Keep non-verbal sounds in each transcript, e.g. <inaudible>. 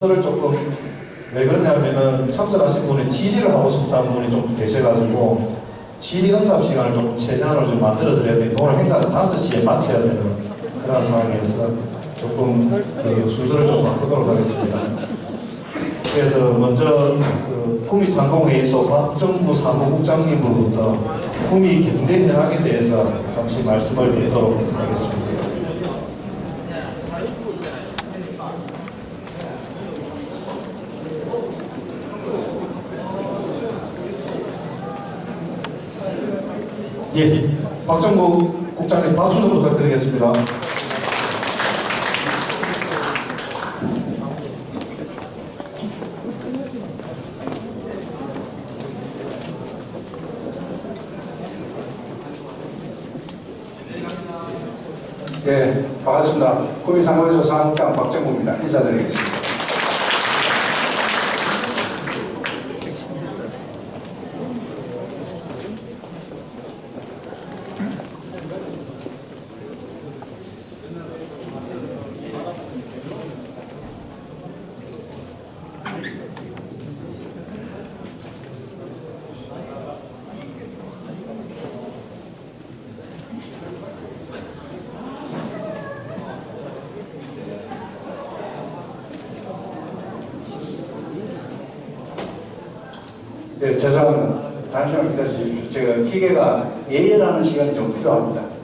를 조금 왜 그러냐면은 참석하신 분이 질의를 하고 싶다는 분이 좀 계셔가지고 질의 응답 시간을 좀 최대한으로 좀 만들어 드려야 되는데 오늘 행사는 5시에 마쳐야 되는 그런 상황이어서 조금 그 순서를 좀 바꾸도록 하겠습니다. 그래서 먼저 그 구미 상공회의소 박정구 사무국장님으로부터 구미 경제 현황에 대해서 잠시 말씀을 듣도록 하겠습니다. 예, 박정구 국장님 박수 좀 부탁드리겠습니다. 네, 반갑습니다. 구미상호에서 상장 박정구입니다. 인사드리겠습니다. 네, 죄송합니다. 잠시만 기다려주십시오. 제가 기계가 예열하는 시간이 좀 필요합니다.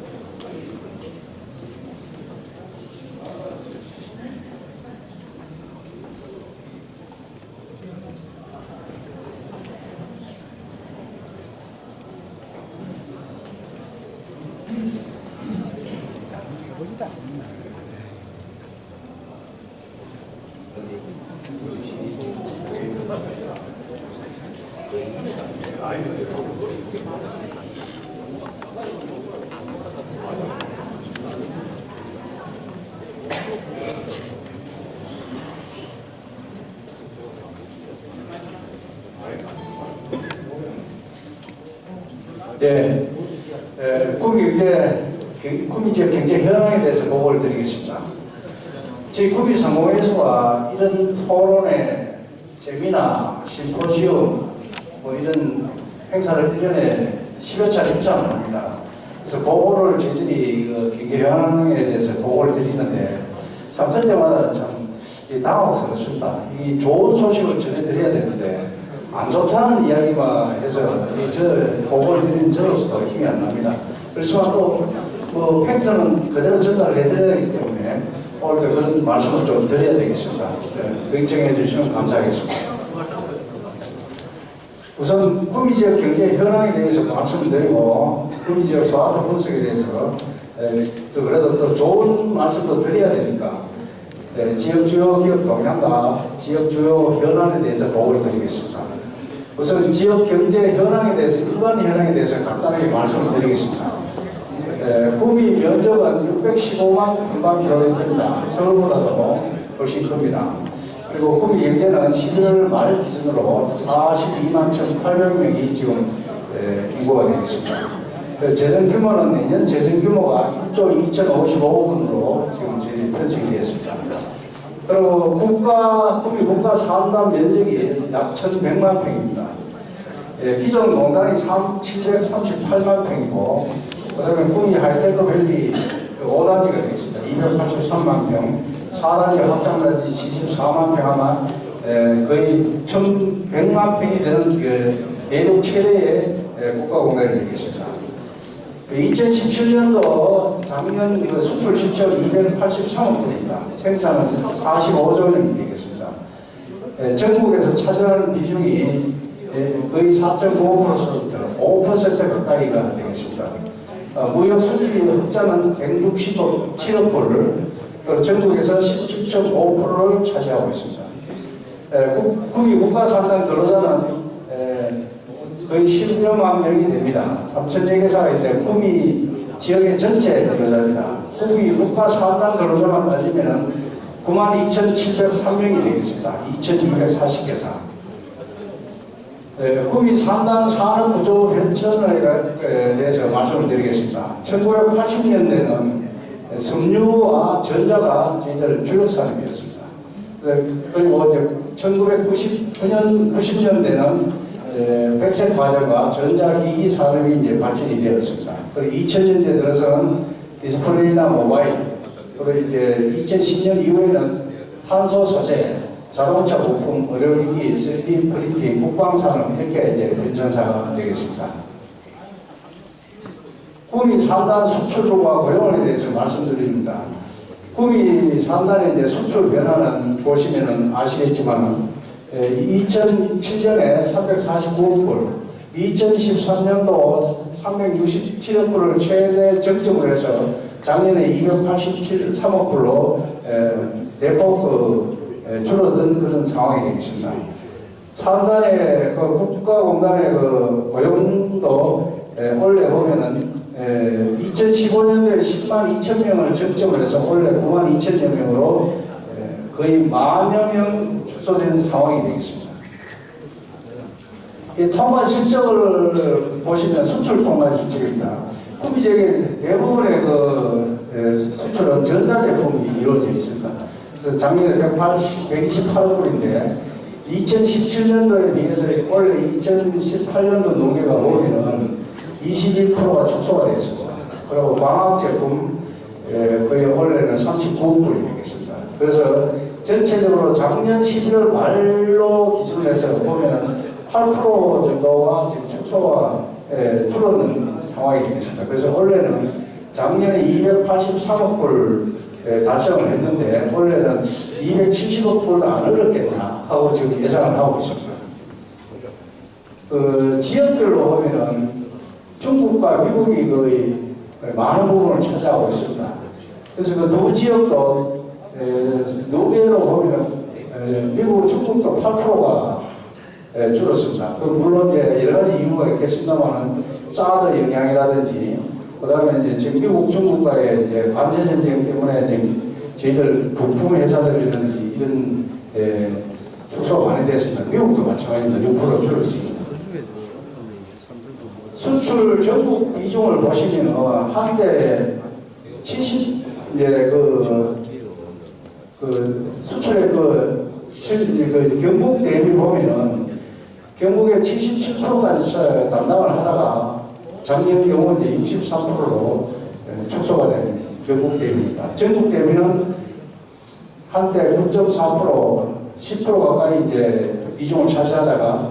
네, 에, 구미 경제, 경- 구미 지역 경제 현황에 대해서 보고를 드리겠습니다. 저희 구미 상공회에서와 이런 토론회, 세미나, 심포지움, 뭐 이런 행사를 1년에 10여 차례 이상 합니다. 그래서 보고를 저희들이 그 경제 현황에 대해서 보고를 드리는데 참 그때마다 참이 당황스럽습니다. 이 좋은 소식을 전해드려야 되는데 안 좋다는 이야기만 해서 이저 보고를 드리는 저로서도 힘이 안 납니다. 그렇지만 또뭐 팩트는 그대로 전달을 해드려야 하기 때문에 오늘도 그런 말씀을 좀 드려야 되겠습니다. 네, 걱정해 주시면 감사하겠습니다. 우선 구미 지역 경제 현황에 대해서 말씀을 드리고 구미 지역 스마트 분석에 대해서 에, 또 그래도 또 좋은 말씀도 드려야 되니까 에, 지역 주요 기업 동향과 지역 주요 현안에 대해서 보고를 드리겠습니다. 우선 지역 경제 현황에 대해서 일반 현황에 대해서 간단하게 말씀을 드리겠습니다. 에, 구미 면적은 615만 평방킬로미터입니다. 서울보다도 훨씬 큽니다. 그리고 구미 경제는 11월 말 기준으로 42만 1,800명이 지금 에, 인구가 되겠습니다. 그 재정 규모는 내년 재정 규모가 1조 2,055억원으로 지금 저희 편성이 되었습니다. 그리고 국가, 구미 국가 산단 면적이 약 1,100만 평입니다. 예, 기존 농단이 3, 738만 평이고, 그 다음에 구미 하이테크 밸리 그 5단지가 되겠습니다. 283만 평, 4단지 확장단지 74만 평 하나, 에, 거의 1,100만 평이 되는 그 대륙 최대의 에, 국가공단이 되겠습니다. 2017년도 작년 그 수출 실적 283억 원입니다. 생산은 45조 원이 되겠습니다. 에, 전국에서 차지하는 비중이 에, 거의 4.5%부터 5% 가까이가 되겠습니다. 어, 무역 수출이 흑자는 160억 7억 불을 전국에서 17.5%를 차지하고 있습니다. 에, 국, 구미 국가 산단 근로자는 에, 거의 10여만 명이 됩니다. 3천여 개사가 있는데 구미 지역의 전체 근로자입니다. 구미 국가 산단 근로자만 따지면 9만 2,703명이 되겠습니다. 2,240개사. 에, 구미 산단 산업 구조 변천에 대해서 말씀을 드리겠습니다. 1980년대는 섬유와 전자가 저희들 주력 산업이었습니다. 그리고 이제 1999년, 90년대는 백색 과정과 전자기기 산업이 이제 발전이 되었습니다. 그리고 2000년대 들어서는 디스플레이나 모바일, 그리고 이제 2010년 이후에는 탄소 소재, 자동차 부품, 의료기기, 3D 프린팅, 국방산업 이렇게 이제 변천사가 되겠습니다. 꿈이 3단 수출과 고용에 대해서 말씀드립니다. 꿈이 3단의 이제 수출 변화는 보시면은 아시겠지만 2007년에 349억 불, 2013년도 367억 불을 최대 정점을 해서 작년에 287, 3억 불로 에, 줄어든 그런 상황이 되겠습니다. 상단의 그 국가공단의 그 고용도 에, 원래 보면은 에, 2015년도에 10만 2천 명을 정점으로 해서 원래 9만 2천여 명으로 에, 거의 만여 명 축소된 상황이 되겠습니다. 이 통관 실적을 보시면 수출 통관 실적입니다. 구비적인 대부분의 그 에, 수출은 전자제품이 이루어져 있습니다. 그래서 작년에 180, 128억 불인데 2017년도에 비해서 원래 2018년도 농계가 보면은 21%가 축소가 되었습니다. 그리고 광학 제품 에, 거의 원래는 39억 불이 되겠습니다. 그래서 전체적으로 작년 11월 말로 기준을 해서 보면은 8% 정도가 지금 축소가 에, 줄어든 상황이 되겠습니다. 그래서 원래는 작년에 283억 불 에, 달성을 했는데 원래는 270억 불도 안 어렵겠나 하고 지금 예상을 하고 있습니다. 그 지역별로 보면은 중국과 미국이 거의 많은 부분을 차지하고 있습니다. 그래서 그 두 지역도 에, 노계로 보면 에, 미국, 중국도 8%가 줄었습니다. 그 물론 이제 여러 가지 이유가 있겠습니다만은 사드 영향이라든지 그다음에 이제 지금 미국, 중국과의 이제 관세 전쟁 때문에 지금 저희들 부품 회사들이라든지 이런 에, 축소가 많이 됐습니다. 미국도 마찬가지입니다. 6% 줄었습니다. 수출 전국 비중을 보시면 한때 70 이제 그, 그 수출의 그, 실, 그 경북 대비 보면은 경북의 77%까지 담당을 하다가 작년 경우 이제 63%로 축소가 된 경북 대비입니다. 전국 대비는 한때 9.4% 10% 가까이 이제 비중을 차지하다가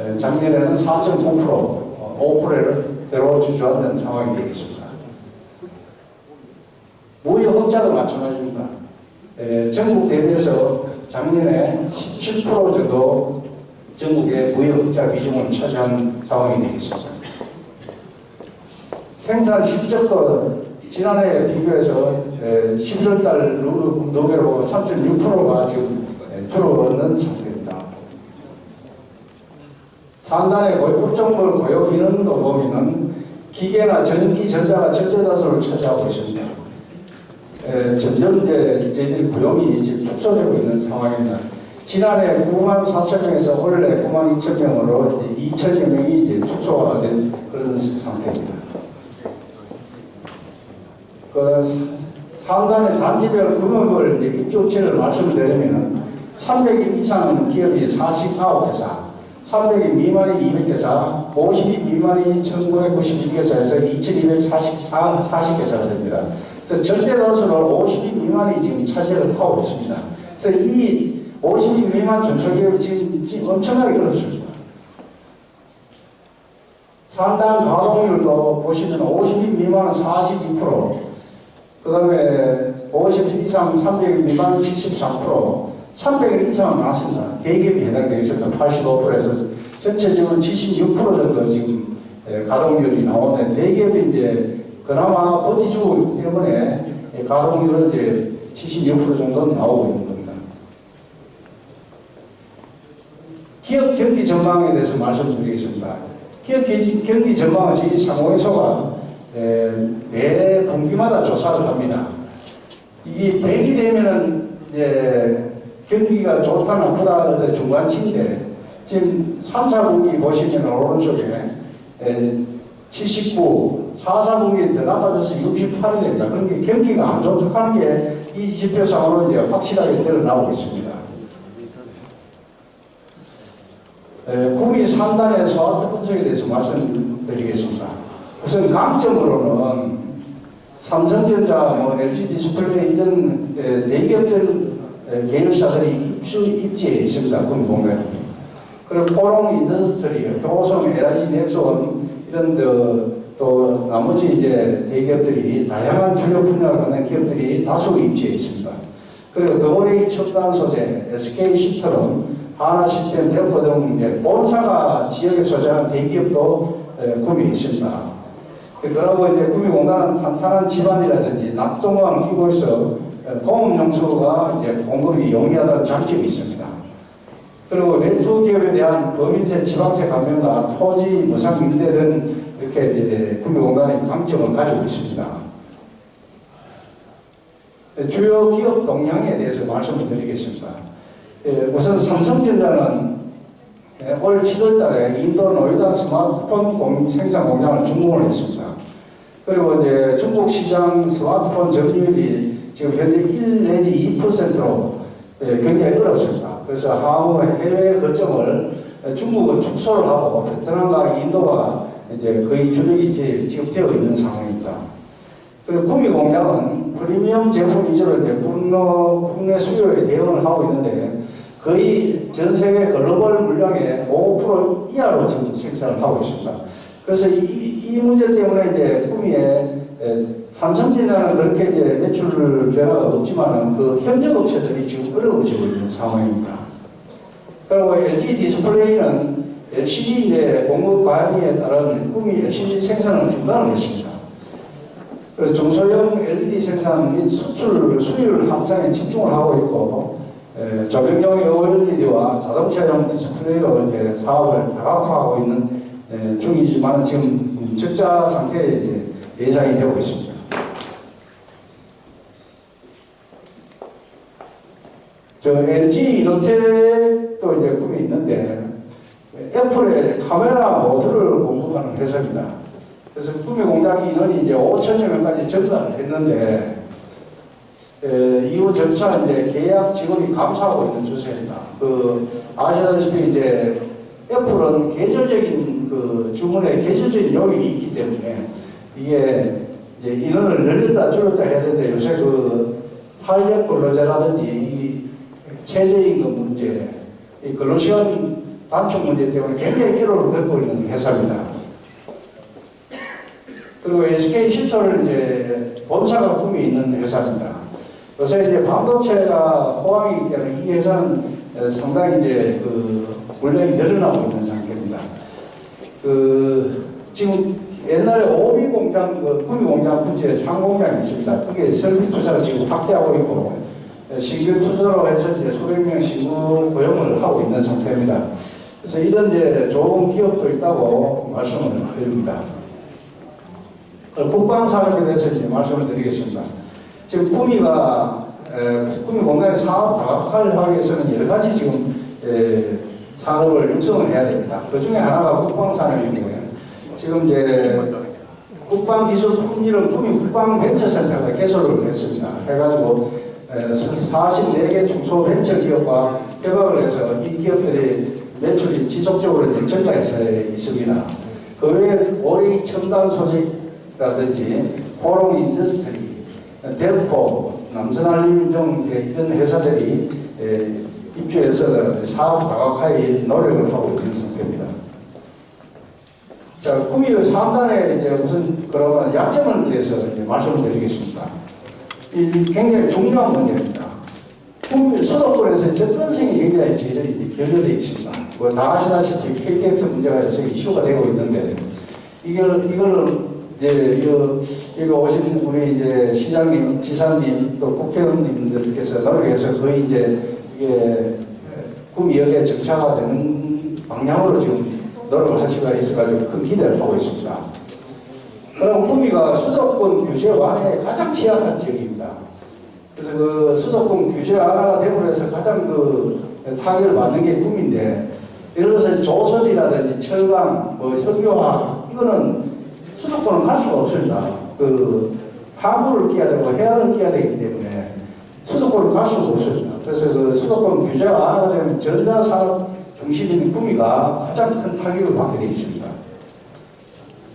에, 작년에는 4.9% 5%를 주저앉는 상황이 되겠습니다. 무역 흑자도 마찬가지입니다. 에, 전국 대비해서 작년에 17% 정도 전국의 무역 흑자 비중을 차지한 상황이 되겠습니다. 생산 실적도 지난해 비교해서 11월달 노계로 보면 3.6%가 지금 에, 줄어드는 상단의 업종별 고용 인원도 보면은 기계나 전기, 전자가 절대다수를 차지하고 있습니다. 에, 점점 이제 저희들이 고용이 지금 축소되고 있는 상황입니다. 지난해 9만 4천 명에서 원래 9만 2천 명으로 2천여 명이 이제 축소가 된 그런 상태입니다. 그 상단의 단지별 금액을 이제 입주업체를 말씀드리면은 300인 이상 기업이 49개사, 300인 미만이 200개사, 50인 미만이 1992개사에서 2244 40개사가 됩니다. 그래서 절대 다수로 50인 미만이 지금 차지를 하고 있습니다. 그래서 이 50인 미만 중소기업이 지금, 지금 엄청나게 어렵습니다. 상당 가동률도 보시면 50인 미만은 42%, 그 다음에 50인 이상 300인 미만 73%, 300인 이상은 많습니다. 대기업이 해당되어 있습니다. 85%에서 전체적으로 76% 정도 지금 에, 가동률이 나오는데 대기업이 이제 그나마 버티주고 있기 때문에 에, 가동률은 이제 76% 정도 나오고 있는 겁니다. 기업 경기 전망에 대해서 말씀드리겠습니다. 기업 기- 경기 전망은 저희 상호회소가 에, 매 분기마다 조사를 합니다. 이게 100이 되면은 이제 경기가 좋다 나쁘다 하는데 중간치인데 지금 3, 4분기 보시면 오른쪽에 에, 79, 4, 4분기 더 나빠져서 68이 된다. 그런 게 경기가 안 좋다는 게 이 지표상으로 이제 확실하게 드러나오고 있습니다. 에, 구미 상단의 소아트 분석에 대해서 말씀드리겠습니다. 우선 강점으로는 삼성전자, 뭐 LG 디스플레이 이런 에, 대기업들 에, 계열사들이 입주 입지에 있습니다. 구미 공간이. 그리고 포롱 인더스트리, 효성, LG 넥슨 이런 더, 또 나머지 이제 대기업들이 다양한 주요 분야를 갖는 기업들이 다수 입지해 있습니다. 그리고 더블A 첨단 소재, SK 시트론, 하나 시스템, 델코 등 이제 본사가 지역에 소재하는 대기업도 에, 구미에 있습니다. 그러고 이제 구미공단은 탄탄한 집안이라든지 납동강 기고에서 공업용수가 이제 공급이 용이하다는 장점이 있습니다. 그리고 외투 기업에 대한 법인세, 지방세 감면과 토지 무상 임대 등 이렇게 이제 구미공단의 강점을 가지고 있습니다. 주요 기업 동향에 대해서 말씀을 드리겠습니다. 예, 우선 삼성전자는 예, 올 7월 달에 인도 노이다 스마트폰 공- 생산 공장을 준공을 했습니다. 그리고 이제 중국 시장 스마트폰 점유율이 지금 현재 1 내지 2%로 예, 굉장히 어렵습니다. 그래서 향후 해외 거점을 중국은 축소를 하고 베트남과 인도가 이제 거의 주력이 지- 지금 되어 있는 상황입니다. 그리고 구미 공장은 프리미엄 제품 위주로 이제 국내, 국내 수요에 대응을 하고 있는데 거의 전 세계 글로벌 물량의 5% 이하로 지금 생산을 하고 있습니다. 그래서 이, 이 문제 때문에 이제 구미에 에, 삼성전자는 그렇게 이제 매출 변화가 없지만은 그 협력업체들이 지금 어려워지고 있는 상황입니다. 그리고 LG 디스플레이는 LCD 이제 공급 과잉에 따른 구미 LCD 생산을 중단을 했습니다. 중소형 LED 생산 및 수출 수율 향상에 집중을 하고 있고 에, 조명용 OLED와 자동차용 디스플레이로 이제 사업을 다각화하고 있는 에, 중이지만 지금 적자 상태에 이제 예상이 되고 있습니다. 저 LG 이노텍도 이제 꿈이 있는데 애플의 카메라 모듈을 공급하는 회사입니다. 그래서 구미 공장 인원이 이제 5천여 명까지 증가를 했는데 에, 이후 점차 이제 계약 직원이 감소하고 있는 추세입니다. 그 아시다시피 이제 애플은 계절적인 그 주문에 계절적인 요일이 있기 때문에 이게 이제 인원을 늘렸다 줄였다 해야 되는데 요새 그 탄력 근로자라든지 이 최저임금 문제, 이 근로시간 단축 문제 때문에 굉장히 일호를 겪고 있는 회사입니다. 그리고 SK 시터를 이제 본사가 꿈이 있는 회사입니다. 요새 이제 반도체가 호황이기 때문에 이 회사는 어, 상당히 이제 그 물량이 늘어나고 있는 상태입니다. 그 지금 옛날에 오비 공장, 그 구미 공장 부지에 상공장이 있습니다. 그게 설비 투자를 지금 확대하고 있고 어, 신규 투자로 해서 이제 수백 명 신규 고용을 하고 있는 상태입니다. 그래서 이런 이제 좋은 기업도 있다고 말씀을 드립니다. 어, 국방 산업에 대해서 이제 말씀을 드리겠습니다. 지금 구미가 에, 구미 공단의 사업 다각화를 하기 위해서는 여러 가지 지금 에, 산업을 육성을 해야 됩니다. 그 중에 하나가 국방 산업인데 지금 이제 국방 기술 품질은 구미 국방 벤처센터가 개설을 했습니다. 해가지고 에, 44개 중소 벤처 기업과 협약을 해서 이 기업들이 매출이 지속적으로 증가해서 있습니다. 그 외에 오리 첨단 소재라든지 포롱 인더스트리, 델코, 남선알림 등 이제 이런 회사들이 에, 입주해서 사업 다각화에 노력을 하고 있는 상태입니다. 자, 꿈이 3단에 이제 우선 그러면 약점을 대해서 이제 말씀을 드리겠습니다. 이 굉장히 중요한 문제입니다. 꿈 수도권에서 접근성이 굉장히 결여되어 있습니다. 뭐다 아시다시피 KTX 문제가 요새 이슈가 되고 있는데 이걸 이걸 이제 이거 오신 우리 이제 시장님, 지사님 또 국회의원님들께서 노력해서 거의 이제 이게 구미역에 정착화 되는 방향으로 지금 노력을 하시가 있어가지고 큰 기대를 하고 있습니다. 그럼 구미가 수도권 규제 완화에 가장 취약한 지역입니다. 그래서 그 수도권 규제 완화가 되고 해서 가장 그 타격을 받는 게 구미인데 예를 들어서 조선이라든지 철강, 뭐 석유화 이거는 수도권은 갈 수가 없습니다. 그 항구를 끼야 되고 해안을 끼야 되기 때문에 수도권을 갈 수가 없습니다. 그래서 그 수도권 규제가 완화가 되면 전자산업 중심인 구미가 가장 큰 타격을 받게 되어 있습니다.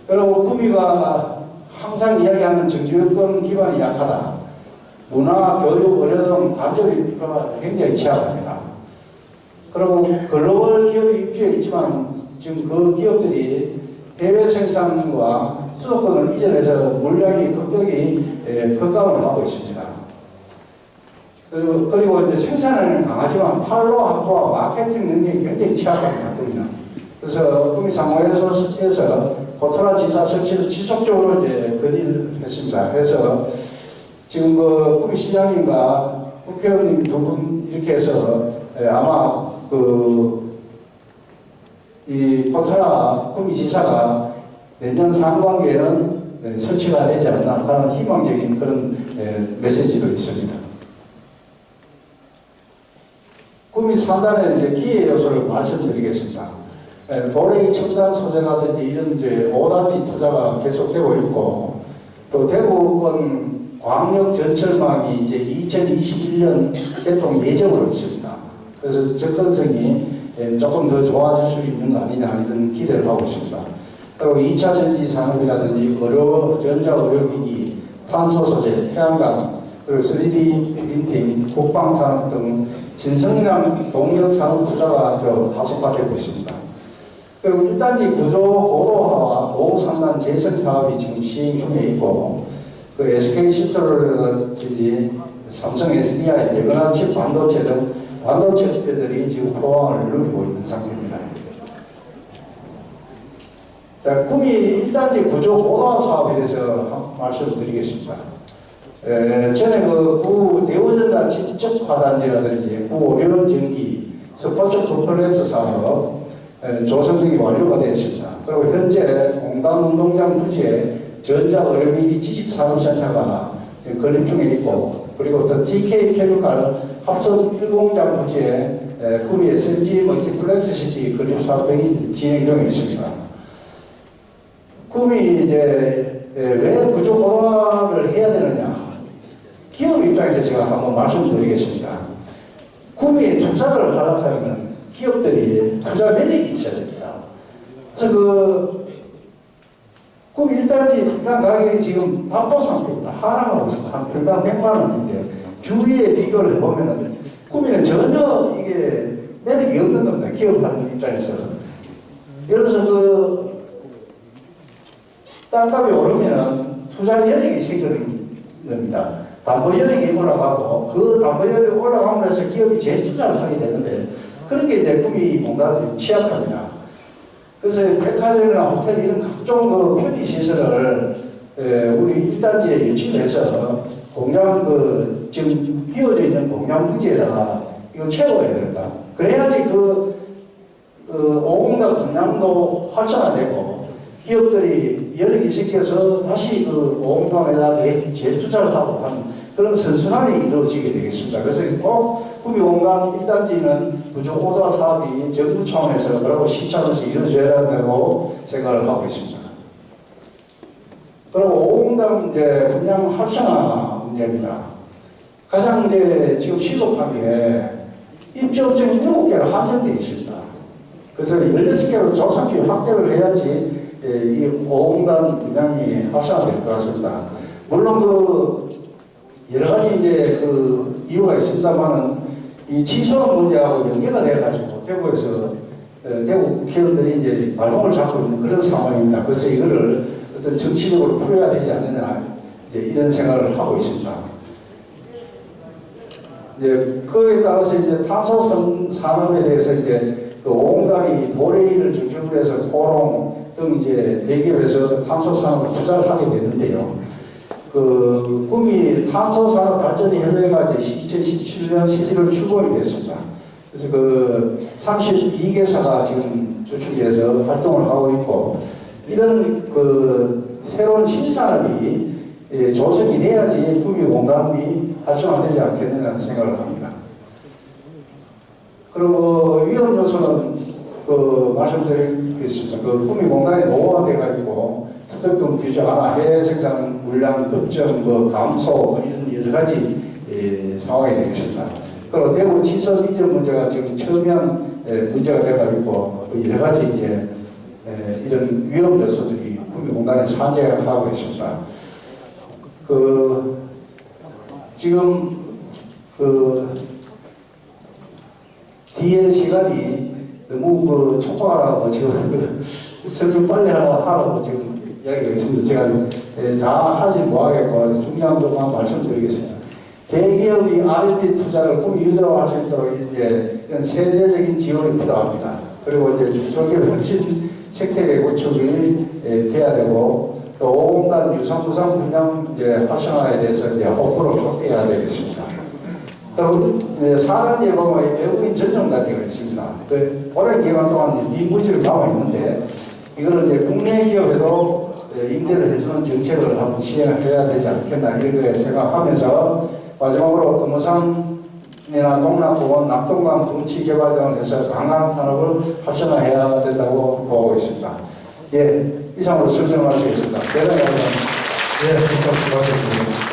그리고 구미가 항상 이야기하는 정규여건 기반이 약하다. 문화, 교육, 의료 등 간접 인프라가 굉장히 취약합니다. 그리고 글로벌 기업이 입주해 있지만 지금 그 기업들이 해외 생산과 수도권을 이전해서 물량이 급격히 예, 급감을 하고 있습니다. 그리고, 그리고 이제 생산에는 강하지만 팔로 확보와 마케팅 능력이 굉장히. 우리는. 그래서 구미 상호에서 고토라 지사 설치를 지속적으로 이제 건의를 했습니다. 그래서 지금 그 구미 시장님과 국회의원님 두 분 이렇게 해서 예, 아마 그 이 고토라 구미지사가 내년 상반기에는 예, 설치가 되지 않나 하는 희망적인 그런 예, 메시지도 있습니다. 구미 산단의 이제 기회 요소를 말씀드리겠습니다. 예, 도레이 첨단 소재라든지 이런 이제 오단지 투자가 계속되고 있고 또 대구권 광역 전철망이 이제 2021년 개통 예정으로 있습니다. 그래서 접근성이 예, 조금 더 좋아질 수 있는 거 아니냐 이런 기대를 하고 있습니다. 그리고 2차 전지 산업이라든지 의료, 전자 의료기기, 탄소 소재, 태양광, 그리고 3D 프린팅, 국방 산업 등 신성장 동력 산업 투자가 더 가속화되고 있습니다. 그리고 1단지 구조 고도화와 노후 상단 재생 사업이 지금 시행 중에 있고 그 SK 시트로라든지 삼성 SDI, 레그나칩 반도체 등 반도체들이 지금 호황을 누리고 있는 상태입니다. 자, 꿈이 1단지 구조 고도화 사업에 대해서 한 말씀을 드리겠습니다. 에, 전에 그 구 대우전자 직접 화단지라든지 구 오리온 전기 스포츠 컴플렉스 사업 에, 조성 등이 완료가 됐습니다. 그리고 현재 공단 운동장 부지에 전자 의료기기 지식산업센터가 건립 중에 있고 그리고 또 TK 케미칼 합성 1공장 부지에 에, 구미 SMG 멀티플렉스 시티 건립 사업 등이 진행 중에 있습니다. 꿈이 이제 에, 왜 구조 고도화를 해야 되느냐? 기업 입장에서 제가 한번 말씀드리겠습니다. 꿈이 투자를 하락하면 기업들이 투자 매력이 있어야 됩니다. 그래서 그꿈 1단지 평당 가격이 지금 답보 상태입니다. 하락하고 있습니다. 한 평당 100만 원인데 주위에 비교를 해보면은 꿈이는 전혀 이게 매력이 없는 겁니다. 기업하는 입장에서. 예를 들어서 그 땅값이 오르면 투자 여력이 생기는 겁니다. 담보 여력이 올라가고 그 담보 여력이 올라가면서 기업이 재투자를 하게 되는데 그런 게 이제 꿈이 공단이 취약합니다. 그래서 백화점이나 호텔 이런 각종 그 편의 시설을 에, 우리 1단지에 유치를 해서 공장 그 지금 비어져 있는 공장 부지에다가 이거 채워야 된다. 그래야지 그, 그 오공단 분양도 활성화되고 기업들이 여력이 생겨서 다시 그 오공단에다 재투자를 하고 하는 그런 선순환이 이루어지게 되겠습니다. 그래서 꼭 구미공단 1단지는 구조고도화 사업이 정부 차원에서 그리고 시차원에서 이루어져야 된다고 생각을 하고 있습니다. 그리고 오공단 이제 분양 활성화 문제입니다. 가장 이제 지금 시급한 게 입주업체는 7개로 한정되어 있습니다. 그래서 16개로 조성기 확대를 해야지 예, 이 오공단 분양이 활성화될 것 같습니다. 물론 그 여러 가지 이제 그 이유가 있습니다만은 이 취소는 문제하고 연계가 돼가지고 대구에서 어, 대구 국회의원들이 이제 발목을 잡고 있는 그런 상황입니다. 그래서 이거를 어떤 정치적으로 풀어야 되지 않느냐 이제 이런 생각을 하고 있습니다. 이제 그에 따라서 이제 탄소 선- 산업에 대해서 이제 그 오공단이 도레이를 중심으로 해서 코롱 등 이제 대기업에서 탄소 산업을 투자를 하게 되는데요. 그 꿈이 탄소 산업 발전 협회가 이제 2017년 11월 출범이 됐습니다. 그래서 그 32개사가 지금 주축해서 활동을 하고 있고 이런 그 새로운 신산업이 예, 조성이 돼야지 꿈이 공감이 활성화되지 않겠느냐는 생각을 합니다. 그리고 위험 요소는 그 말씀드리겠습니다. 그 꿈이 공단이 노후화되어 있고 특허금 규제 완화, 해외 생산 물량 급증, 뭐 감소 뭐 이런 여러 가지 예, 상황이 되겠습니다. 그리고 대구 시설 이전 문제가 지금 첨예한 에, 문제가 돼가지고 그 여러 가지 이제 에, 이런 위험 요소들이 구미 공단에 산재하고 있습니다. 그 지금 그 뒤에 시간이 너무 그 촉박하고 지금 <laughs> 그 설명 빨리 하라고 하라고 지금 이야기가 있습니다. 제가 예, 다 하지 못하겠고 중요한 것만 말씀드리겠습니다. 대기업이 R&D 투자를 꿈이 유도할 수 있도록 이제 이런 세제적인 지원이 필요합니다. 그리고 이제 중소기업 혁신 생태계 구축이 예, 돼야 되고 또 5공단 유상무상 분양 이제 활성화에 대해서 이제 호불을 확대해야 되겠습니다. 이제 사단 예방의 외국인 전용 단지가 있습니다. 그 오랜 기간 동안 미무지를 남아 있는데 이거를 이제 국내 기업에도 예, 임대를 해주는 정책을 한번 시행해야 되지 않겠나 이렇게 생각하면서 마지막으로 금호산이나 동남부원, 낙동강 동치 개발 등을 해서 관광 산업을 활성화해야 된다고 보고 있습니다. 예, 이상으로 설명을 마치겠습니다. 대단히 감사합니다. 예, 수고하셨습니다.